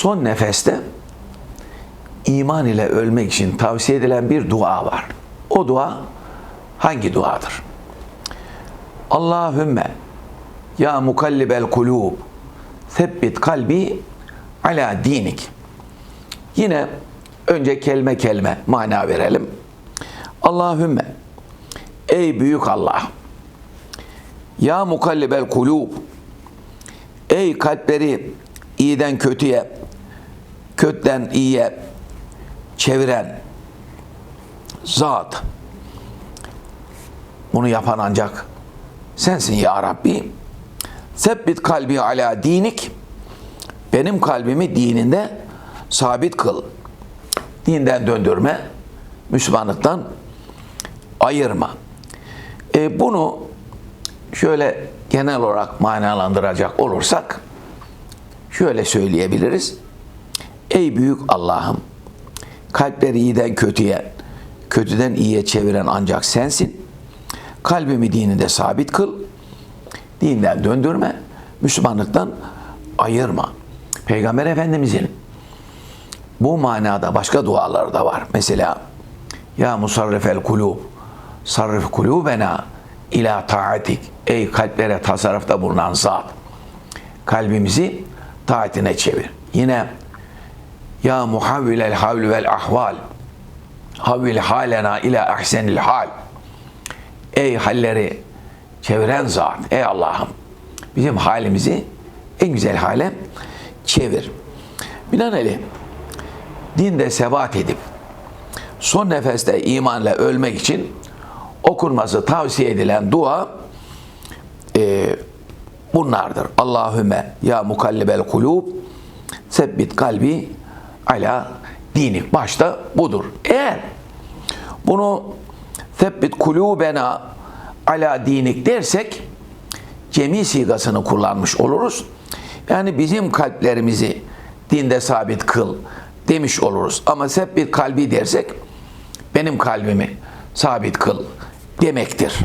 son nefeste iman ile ölmek için tavsiye edilen bir dua var. O dua hangi duadır? Allahümme ya mukallibel kulub sebbit kalbi ala dinik. Yine önce kelime kelime mana verelim. Allahümme ey büyük Allah ya mukallibel kulub ey kalpleri iyiden kötüye kötüden iyiye çeviren zat bunu yapan ancak sensin ya Rabbi. Sebbit kalbi ala dinik. Benim kalbimi dininde sabit kıl. Dinden döndürme. Müslümanlıktan ayırma. E, bunu şöyle genel olarak manalandıracak olursak şöyle söyleyebiliriz. Ey büyük Allah'ım kalpleri iyiden kötüye, kötüden iyiye çeviren ancak sensin. Kalbimi dininde sabit kıl. Dinden döndürme. Müslümanlıktan ayırma. Peygamber Efendimizin bu manada başka duaları da var. Mesela Ya musarrifel kulub sarrif kulubena ila taatik ey kalplere tasarrufta bulunan zat kalbimizi taatine çevir. Yine ya muhavvilel havl vel ahval havvil halena ila ahsenil hal ey halleri çeviren zat ey Allah'ım bizim halimizi en güzel hale çevir. Binaenaleyh dinde sebat edip son nefeste imanla ölmek için okunması tavsiye edilen dua e, bunlardır. Allahümme ya mukallibel kulub sebbit kalbi ala dinik. Başta budur. Eğer bunu sebbit kulubena ala dinik dersek cemi sigasını kullanmış oluruz. Yani bizim kalplerimizi dinde sabit kıl demiş oluruz. Ama sebbit kalbi dersek benim kalbimi sabit kıl demektir.